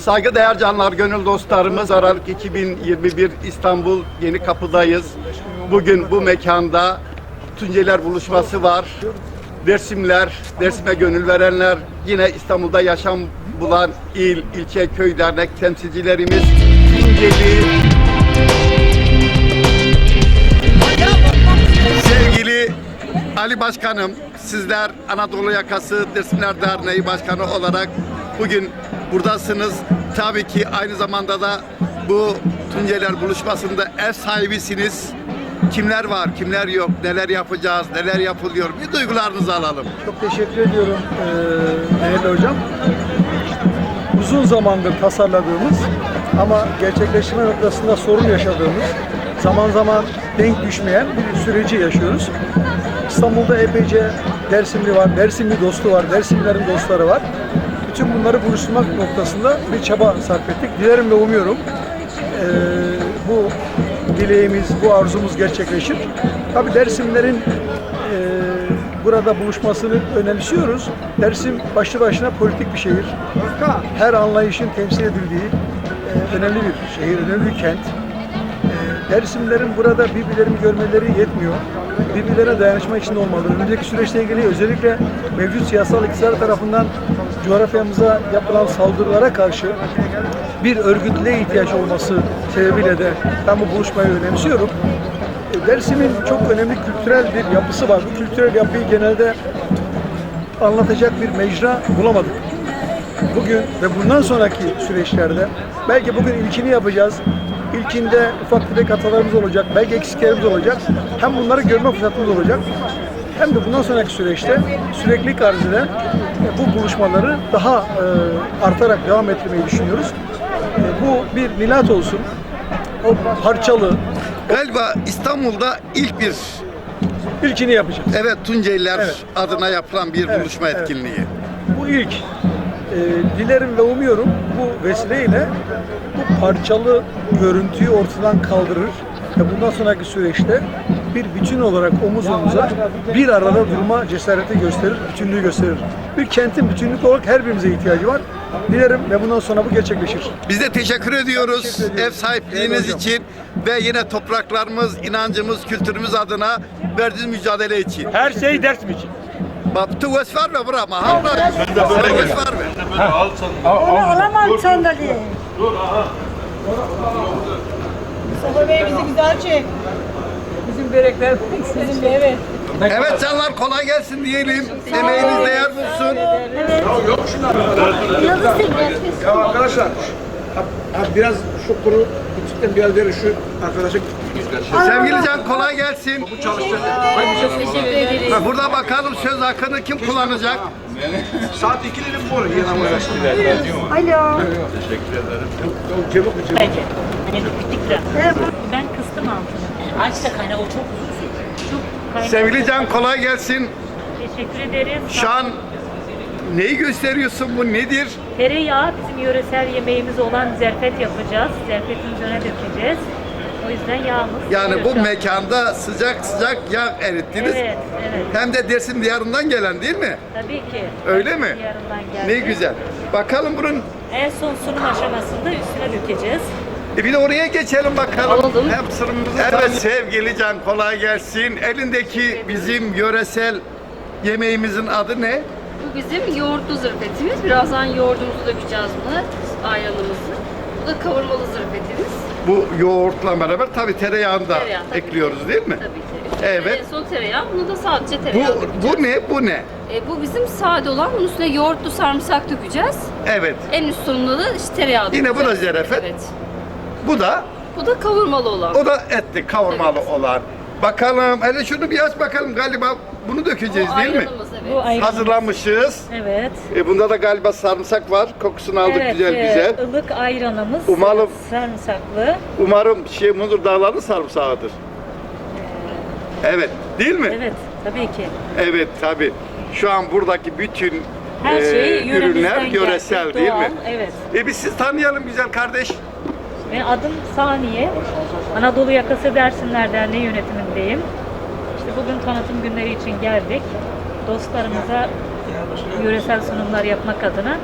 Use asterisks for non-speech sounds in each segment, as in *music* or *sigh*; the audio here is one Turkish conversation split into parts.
Saygıdeğer canlar, gönül dostlarımız Aralık 2021 İstanbul Yeni Kapı'dayız. Bugün bu mekanda Tunceler buluşması var. Dersimler, Dersim'e gönül verenler, yine İstanbul'da yaşam bulan il, ilçe, köy, dernek temsilcilerimiz, Tunceli, Sevgili Ali Başkanım, sizler Anadolu Yakası Dersimler Derneği Başkanı olarak bugün buradasınız. Tabii ki aynı zamanda da bu Tunceler buluşmasında ev sahibisiniz. Kimler var, kimler yok, neler yapacağız, neler yapılıyor bir duygularınızı alalım. Çok teşekkür ediyorum Mehmet Hocam. Uzun zamandır tasarladığımız ama gerçekleştirme noktasında sorun yaşadığımız, zaman zaman denk düşmeyen bir süreci yaşıyoruz. İstanbul'da epeyce Dersimli var, Dersimli dostu var, Dersimlilerin dostları var. Bütün bunları buluşturmak noktasında bir çaba sarf ettik. Dilerim ve umuyorum eee, bu dileğimiz, bu arzumuz gerçekleşir. Tabii Dersimlerin eee, burada buluşmasını önemsiyoruz. Dersim başlı başına politik bir şehir. Her anlayışın temsil edildiği eee, önemli bir şehir, önemli bir kent. Dersimlerin burada birbirlerini görmeleri yetmiyor. Birbirlerine dayanışma içinde olmalı. Önümüzdeki süreçle ilgili özellikle mevcut siyasal iktidar tarafından coğrafyamıza yapılan saldırılara karşı bir örgütlüğe ihtiyaç olması sebebiyle de ben bu buluşmayı önemsiyorum. E, Dersim'in çok önemli kültürel bir yapısı var. Bu kültürel yapıyı genelde anlatacak bir mecra bulamadık. Bugün ve bundan sonraki süreçlerde belki bugün ilkini yapacağız. İlkinde ufak tefek hatalarımız olacak, belki eksiklerimiz olacak. Hem bunları görme fırsatımız olacak. Hem de bundan sonraki süreçte sürekli arz eden bu buluşmaları daha e, artarak devam ettirmeyi düşünüyoruz. E, bu bir milat olsun. O parçalı Galiba İstanbul'da ilk bir ilkini yapacağız. evet Tunceliler Evet. adına yapılan bir Evet, buluşma evet. etkinliği. Bu ilk. Ee, dilerim ve umuyorum bu vesileyle bu parçalı görüntüyü ortadan kaldırır ve bundan sonraki süreçte bir bütün olarak omuz omuza bir arada durma cesareti gösterir, bütünlüğü gösterir. Bir kentin bütünlük olarak her birimize ihtiyacı var. Dilerim ve bundan sonra bu gerçekleşir. Biz de teşekkür ediyoruz Teşekkür ediyoruz. ev sahipliğiniz hocam. için ve yine topraklarımız, inancımız, kültürümüz adına verdiğiniz mücadele için. Her şey ders için? Bak tu göz var mı burama? Ha bırak. Sen göz var mı? Onu alamam sandalyeyi. Mustafa Bey bizi güzel çek. Bizim börekler bizim evet. Evet canlar kolay gelsin diyelim. Emeğiniz değer bulsun. Ya arkadaşlar, ha, ha biraz şu kuru küçükten biraz verin şu arkadaşa. Sevgili Can kolay gelsin. Çalıştı. Ha, Burada bakalım söz hakkını kim kullanacak? Saat 2'de bu arada. Ama Alo. Cebok mu cebok? Bence. Hani dikkat. Ben kıstım altını. Aç da kaynağı o çok uzun. Çok kaynağı. Sevgili Can kolay gelsin. Teşekkür ederiz. Şu an neyi gösteriyorsun bu nedir? Tereyağı bizim yöresel yemeğimiz olan zerfet yapacağız. Zerfetin üzerine dökeceğiz. O yüzden yağımız. Yani bu an. mekanda sıcak sıcak yağ erittiniz. Evet, evet. Hem de Dersim diyarından gelen değil mi? Tabii ki. Öyle mi? Yarından geldi. Ne güzel. Bakalım bunun En son sunum aşamasında üstüne dökeceğiz. E bir de oraya geçelim bakalım. Alalım. Hem sırrımızı Evet sevgili Can kolay gelsin. Elindeki bizim yöresel yemeğimizin adı ne? Bu bizim yoğurtlu zırfetimiz. Birazdan yoğurdumuzu dökeceğiz buna, ayranımızı. Bu da kavurmalı zırfetimiz. Bu yoğurtla beraber tabii tereyağını da Tereyağı, tabii. ekliyoruz değil mi? Tabii ki. Evet. En son tereyağı. Bunu da sadece Bu, tereyağı dökeceğiz. bu ne? Bu ne? E, bu bizim sade olan. Bunun üstüne yoğurtlu sarımsak dökeceğiz. Evet. En üst sonunda da işte tereyağı Yine dökeceğiz. bu da zerefet. Evet. Bu da Bu da kavurmalı olan. o da etli kavurmalı Evet. olan. Bakalım hele şunu bir aç bakalım galiba bunu dökeceğiz değil mi? Bu ayran. Hazırlamışız. Evet. E bunda da galiba sarımsak var. Kokusunu aldık evet, güzel e, güzel. ılık ayranımız. Umalım- Sarımsaklı. Umarım şey Mundur Dağları'nın sarımsağıdır. Evet, değil mi? Evet, tabii ki. Evet, tabii. Şu an buradaki bütün Her e, şey yöremizden ürünler geldi, yöresel değil mi? doğal, Evet. E biz siz tanıyalım güzel kardeş. Ve adım Saniye. Anadolu Yakası Dersimler Derneği yönetimindeyim. İşte bugün tanıtım günleri için geldik. Dostlarımıza yöresel sunumlar yapmak adına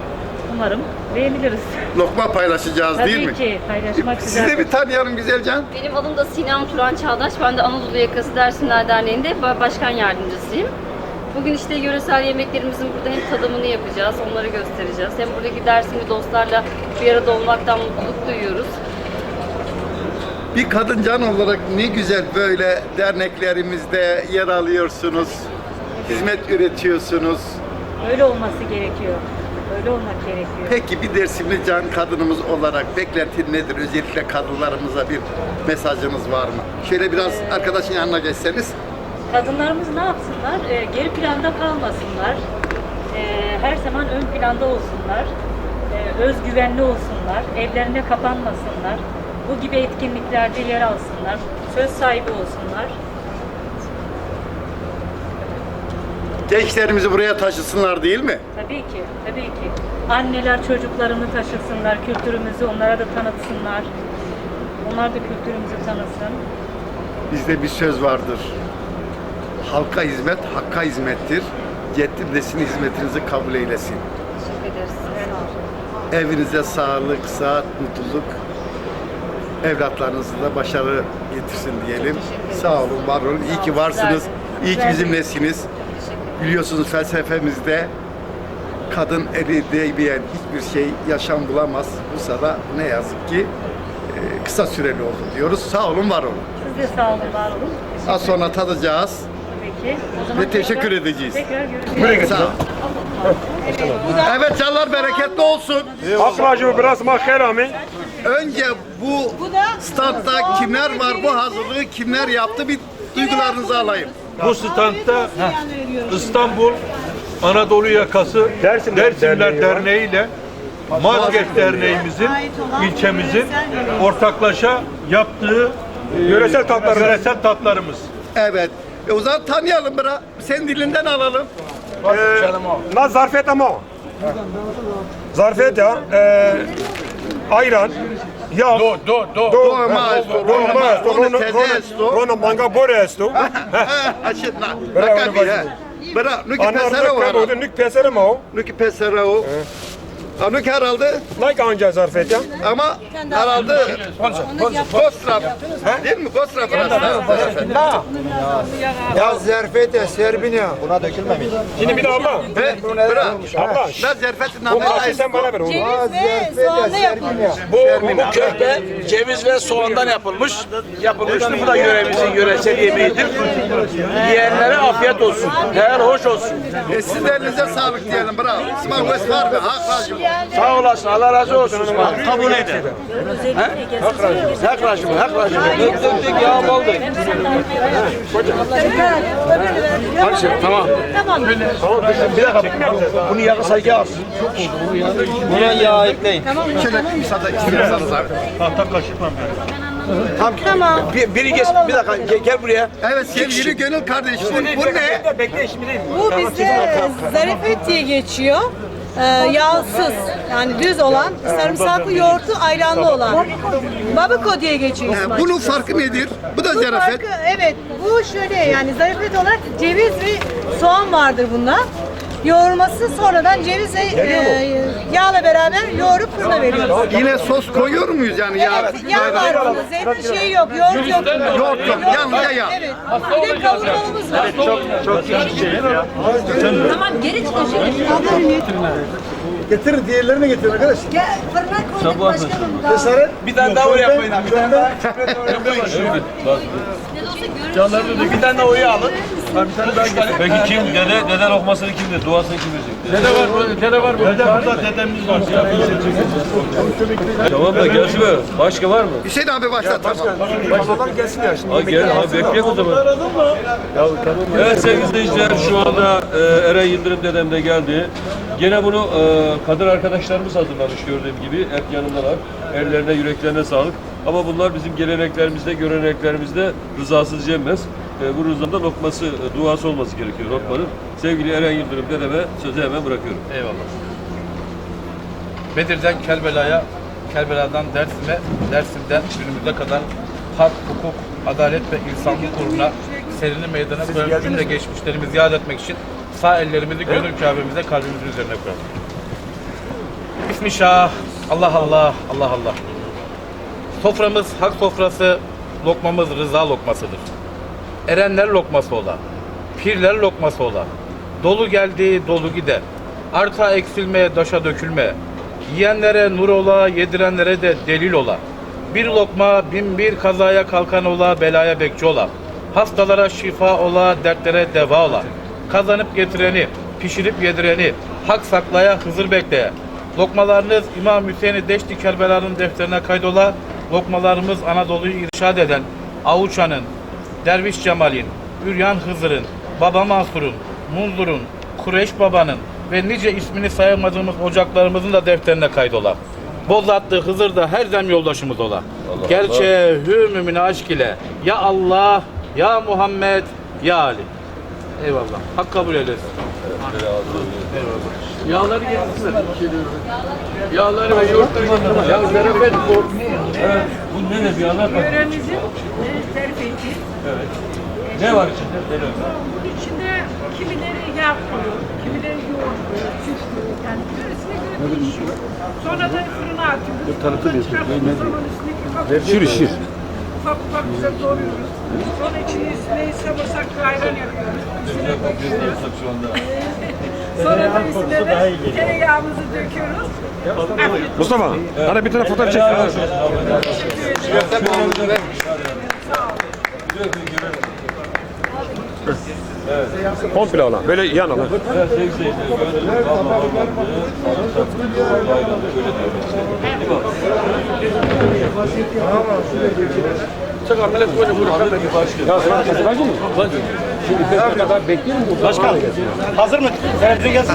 Umarım beğeniliriz. Lokma paylaşacağız Tabii değil mi? ki paylaşmak Sizi de güzel. bir tanıyalım Güzelcan. Benim adım da Sinem Turan Çağdaş. Ben de Anadolu Yakası Dersimler Derneği'nde ba- başkan yardımcısıyım. Bugün işte yöresel yemeklerimizin burada hem tadımını yapacağız, onları göstereceğiz. Hem buradaki Dersimli dostlarla bir arada olmaktan mutluluk duyuyoruz. Bir kadıncan olarak ne güzel böyle derneklerimizde yer alıyorsunuz. Hizmet üretiyorsunuz. Öyle olması gerekiyor. Öyle olmak gerekiyor. Peki bir Dersimli can kadınımız olarak beklentin nedir? Özellikle kadınlarımıza bir mesajınız var mı? Şöyle biraz arkadaşın yanına geçseniz. Kadınlarımız ne yapsınlar? Ee, geri planda kalmasınlar. Ee, her zaman ön planda olsunlar. Ee, özgüvenli olsunlar. Evlerine kapanmasınlar. Bu gibi etkinliklerde yer alsınlar. Söz sahibi olsunlar. Gençlerimizi buraya taşısınlar değil mi? Tabii ki, tabii ki. Anneler çocuklarını taşısınlar, kültürümüzü onlara da tanıtsınlar. Onlar da kültürümüzü tanısın. Bizde bir söz vardır. Halka hizmet, hakka hizmettir. Yettim desin hizmetinizi kabul eylesin. Teşekkür ederiz. Sağ. Evinize sağlık, sıhhat, mutluluk. Evlatlarınızı da başarı getirsin diyelim. Sağ olun, var olun. İyi ki varsınız. İyi ki bizimlesiniz. Biliyorsunuz felsefemizde kadın eli değmeyen hiçbir şey yaşam bulamaz. Bursa'da ne yazık ki e, kısa süreli oldu diyoruz. Sağ olun, var olun. Siz de sağ olun, var olun. Az sonra tadacağız. Peki. O zaman Ve teşekkür tekrar- edeceğiz. Tekrar görüşürüz. Sağ olun. Evet canlar bereketli olsun. Akracı biraz mahkerami. Önce bu standta kimler var, bu hazırlığı kimler yaptı bir duygularınızı alayım. Bu standta İstanbul Anadolu Yakası Dersimler Dersimler, Derneği ile Mazgeç Derneğimizin ilçemizin ortaklaşa yaptığı e, Yöresel tatlarımız. yöresel tatlarımız. Evet. E o zaman tanıyalım bırak. Sen dilinden alalım. Na zarfet ama. Zarfet ya. E, ayran. Ya. Do, do, do. Roma maestro, Roma maestro, Roma tezesto. Rona manga boresto. Aşit na. Bravo, Nakabi bravo. he. Bra, nuki Ana pesera orada var. kabudu nük pesere mi o? Nuki pesera o. Nuki herhalde Like anca zarfet ya. ama herhalde Kostra. Değil mi? Kostra Fransa. Ya zerfete serbina. Buna dökülmemiş. Şimdi bir de abla. He? Bra. Abla. Na zerfetin O namı. karşı sen bana ver onu. Ya zerfete serbina. Bu, bu köfte ceviz ve soğandan yapılmış. Yapılmıştır. Bu da yöremizin yöresel yemeğidir. Yiyenlere afiyet olsun. Değer hoş olsun. E sizin elinize sağlık diyelim. Bravo. İsmail West var mı? Hakracım. Sağ olasın. Allah razı olsun. Kabul edin. Özellikle gezisi Hak racımı, hak racımı. Döktük yağ baldı. Hadi şimdi tamam. Tamam bir dakika. Bunu yağı sayı az. Buna yağ ekleyin. Şöyle müsaade istiyorsanız abi. Tahta kaşıkla Tamam. Bir, biri geç, bir dakika gel, gel buraya. Evet sevgili gönül kardeşim. Bu ne? Bekle şimdi. Bu bizde zarifet diye geçiyor. Ee, yağsız yani düz olan sarımsaklı yoğurtlu ayranlı olan. Babiko diye geçiyor ismi. bunun farkı nedir? Bu da Bu zarafet. farkı- evet bu şöyle yani zarifet olarak ceviz ve soğan vardır bunda. Yoğurması sonradan ceviz ve e, yağla beraber yoğurup fırına veriyoruz. Yine sos koyuyor muyuz yani yağ? Evet, yağ var bunda. Zeytin şeyi yok, yoğurt yok. Yoğurt yok, yalnızca yağ. Evet. Bir de kavurmamız var. Tamam geri çıkın. Getirin diğerlerini getirin arkadaş. Gel fırına koyduk başkanım. Sarı. Bir tane daha oraya koyun abi. Bir tane daha. Bir tane daha oraya alın. Peki kim? Dede, dede lokmasını kim dedi? Duasını kim verecek? Dede var burada, dede var burada. Dede burada, dedemiz var. tamam da gelsin mi? Başka var mı? Hüseyin abi başlat tamam. Başladan gelsin ya şimdi. Ha gel, ha bekleyelim o zaman. Evet sevgili izleyiciler şu anda e, Eren Yıldırım dedem de geldi. Gene bunu e, kadın arkadaşlarımız hazırlamış gördüğüm gibi. Hep yanındalar. Ellerine, yüreklerine sağlık. Ama bunlar bizim geleneklerimizde, göreneklerimizde rızasız yenmez. E, bu rızada lokması, e, duası olması gerekiyor lokmanın. Sevgili Eren Yıldırım dedeme sözü hemen bırakıyorum. Eyvallah. Bedir'den Kerbela'ya, Kerbela'dan Dersim'e, Dersim'den günümüze kadar hak, hukuk, adalet ve insanlık uğruna serini meydana koyan cümle geçmişlerimizi yad etmek için sağ ellerimizi gönül Kabe'mize kalbimizin üzerine koyalım. Bismillah. Allah Allah. Allah Allah. Soframız hak sofrası, lokmamız rıza lokmasıdır. Erenler lokması ola. Pirler lokması ola. Dolu geldi, dolu gider. Arta eksilme, daşa dökülme. Yiyenlere nur ola, yedirenlere de delil ola. Bir lokma bin bir kazaya kalkan ola, belaya bekçi ola. Hastalara şifa ola, dertlere deva ola. Kazanıp getireni, pişirip yedireni, hak saklaya, hızır bekleye. Lokmalarınız İmam Hüseyin Deşti Kerbela'nın defterine kaydola. Lokmalarımız Anadolu'yu irşad eden Avuçan'ın, Derviş Cemal'in, Üryan Hızır'ın, Baba Mansur'un, Munzur'un, Kureyş Baba'nın ve nice ismini sayamadığımız ocaklarımızın da defterine kaydola. Bozatlı Hızır da her dem yoldaşımız ola. Gerçe hü mümin aşk ile ya Allah, ya Muhammed, ya Ali. Eyvallah. Hak kabul eylesin. Yağları getirsinler. Yağları ve yoğurtları. Ya zarafet bu. Bu ne de bir anlat bak. Yöremizin e, terfeci. Evet. Ne var içinde? Var? İçinde kimileri yağ koyuyor, kimileri yoğurt koyuyor, süt koyuyor. Yani birisine göre değişiyor. Sonradan fırına atıyoruz. Tanıtım yapıyoruz. Sonra üstündeki kabukları Şir şir. ufak ufak güzel doğruyoruz. Sonra içine üstüne sarımsaklı ayran yapıyoruz. Üstüne döküyoruz. Şu anda. *laughs* Sonra da üstüne de tereyağımızı döküyoruz. Mustafa, hadi bir tane fotoğraf çek. Komple olan, böyle yan olan. Evet sevgili seyirciler. Gördüğünüz. Değil mi? Millet böyle. Başkan, hazır mı? Seyirci gelsin.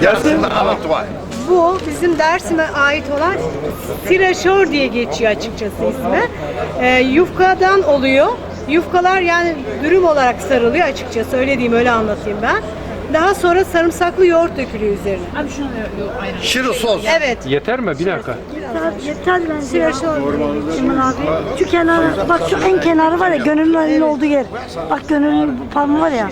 Gelsin anlatma. Bu bizim Dersim'e ait olan Siraşor diye geçiyor açıkçası ismi. Ee, yufkadan oluyor. Yufkalar yani dürüm olarak sarılıyor açıkçası öyle diyeyim öyle anlatayım ben. Daha sonra sarımsaklı yoğurt dökülüyor üzerine. Şirin sos. Evet. Yeter mi? Bir dakika. Yeter bence ya. Kimin abi? Şu kenarı, bak şu en kenarı var ya gönülün elinin olduğu yer. Bak gönülün bu parmağı var ya.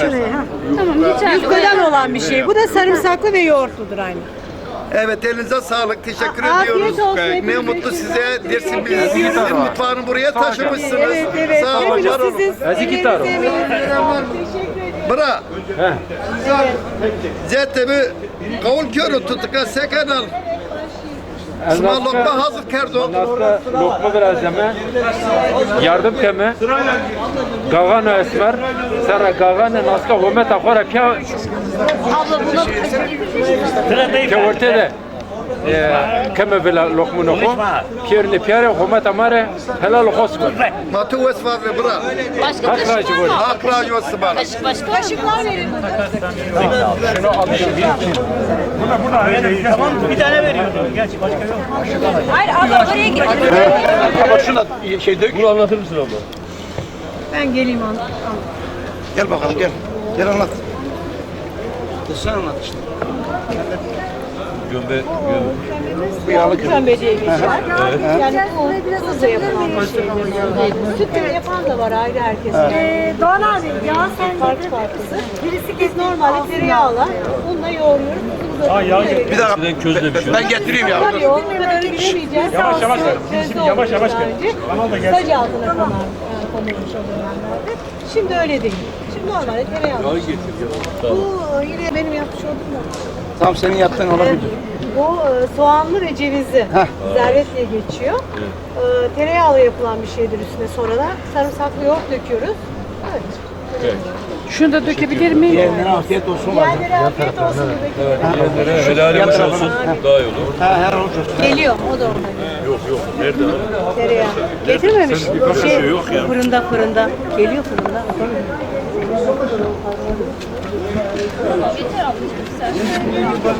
Şuraya ha. Tamam yeter. Yufkadan olan bir şey. Bu da sarımsaklı ve yoğurtludur aynı. Evet elinize sağlık. Teşekkür A- ediyoruz. olsun, Ne mutlu size. Dersin bizim mutfağını buraya taşımışsınız. Evet evet. Sağ olun, var olun. Teşekkür ederim. Bra. Zetebi kavul körü tutuka sekenal. Sıma lokma hazır kerdo. Lokma biraz yeme. Yardım keme. Gagana esmer. Sara gagana naska homet akora pya. Abla bunu Kevorte de. Keme vela lokma noko. Pierne piare homet amare. Helal hosmer. Matu vesvar ve bra. başka Hak kaşık racı var böyle. mı? Hak racı olsun bana. Kaşık başka verin. Hayır abla oraya git. Ama şuna şey dök. Bunu anlatır mısın abla? Ben geleyim an. an- Gel bakalım gel. Gel anlat. Sen anlat işte. Gömbe, gömbe. Kömbe diye geçiyor. Yani bu hızla yapılan bir şey. Sütle yapan da var ayrı herkes. Ee, Doğan abi ya sen Farklı farklısı. Birisi biz normalde tereyağla unla yoğuruyoruz. Bir dakika. Eskiden közle pişiyor. Ben getireyim ya. Tabii o kadarını bilemeyeceğiz. Yavaş yavaş Şimdi yavaş yavaş Saç altına konar, yani konulmuş o dönemlerde. Şimdi öyle değil. Şimdi normalde tereyağı. Yağı getir ya. Bu e, yine benim yapmış olduğum Tamam senin yaptığın olabilir. Bu e, soğanlı ve cevizli. Zerret diye geçiyor. E, tereyağla yapılan bir şeydir üstüne sonra da sarımsaklı yoğurt döküyoruz. Evet. Şunu da dökebilir miyim? Diğerlerine afiyet olsun. Yerlere afiyet olsun. Yerlere helali hoş olsun. Daha iyi olur. Ha her hoş olsun. Geliyor o da orada. Yok yok. Nerede? Tereyağı. Getirmemiş. Şey, yok ya. Fırında fırında. Geliyor fırında.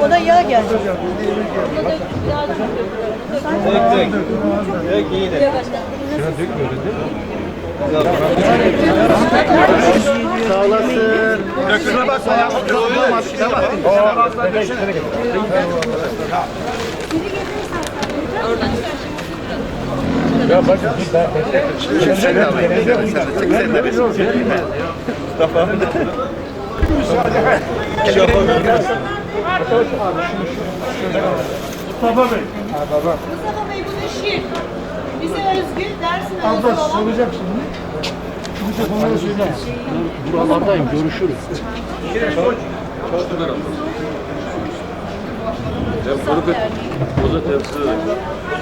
O da yağ geldi. Sağ olasın. Şuna bakma ya. Kalkmaz. Tamam. Çık sen de alayım. Çık sen de. Mustafa. Mustafa Bey. Ha baba. Mustafa Bey bu da şiir. Bize özgü Dersim'e Abla özel olan soracak şimdi. Mikrofonları söyle. Buralardayım, görüşürüz. Ben bunu da.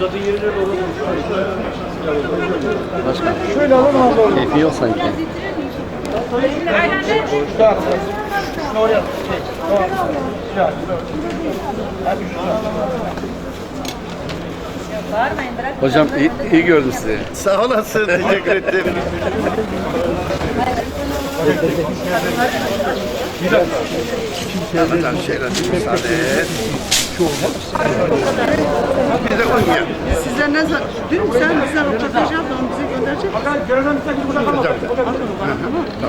Boza'nın yerine doğru Şöyle alın abla. Keyfi yok sanki. Hocam iyi, iyi gördüm sizi. Sağ olasın. Teşekkür ederim. Ramazan şöyle bir müsaade et. Bize uymuyor. Size ne zaman? Dün sen bize röportaj yaptın, onu bize gönderecek misin? Papara mı bu bildiğim kadarıyla? Ya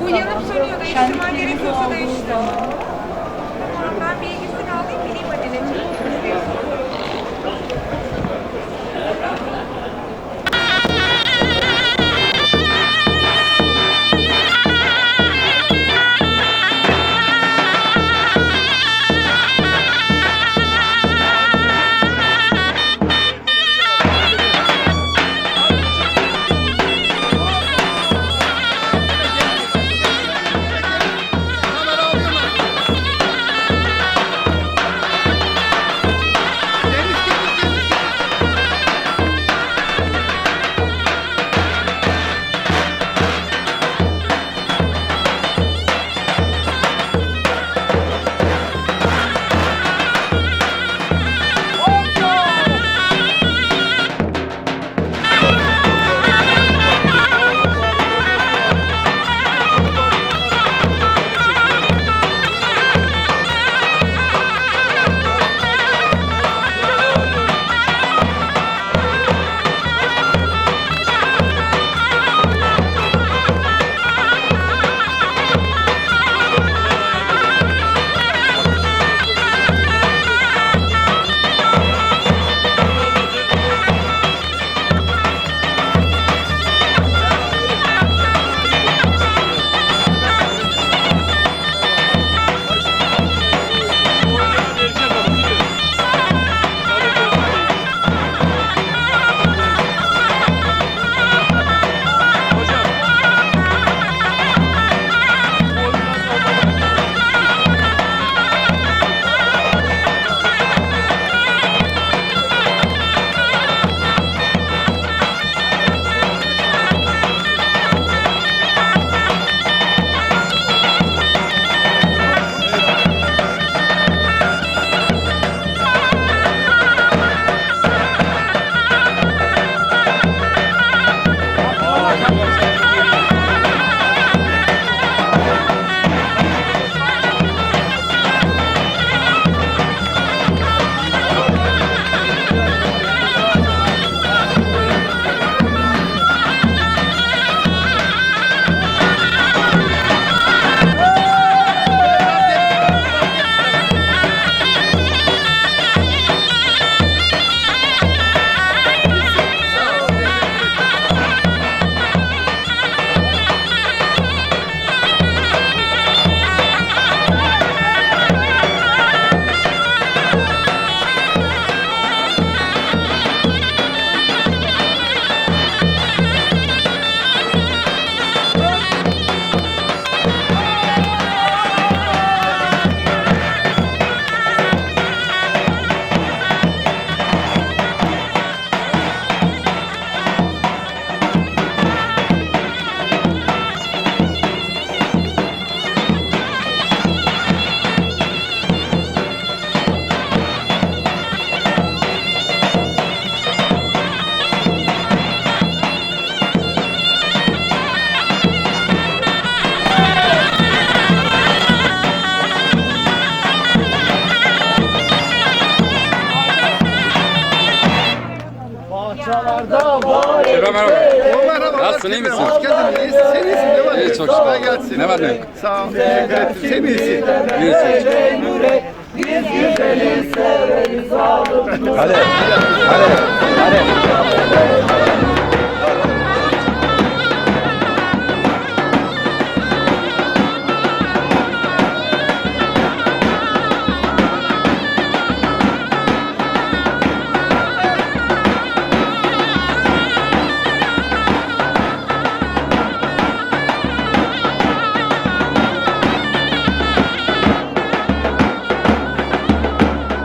Bu zaman. yanıp sönüyor da ihtimal gerekiyorsa değiştirelim. Nasılsın, iyi misin? Hoş geldin. İyisin. Sen iyisin değil mi? İyi, çok şükür. Kolay gelsin. Ne var ne yok? Sağ ol. Teşekkür ederim. Sen iyisin. İyi, çok şükür. Hadi. Hadi. Hadi.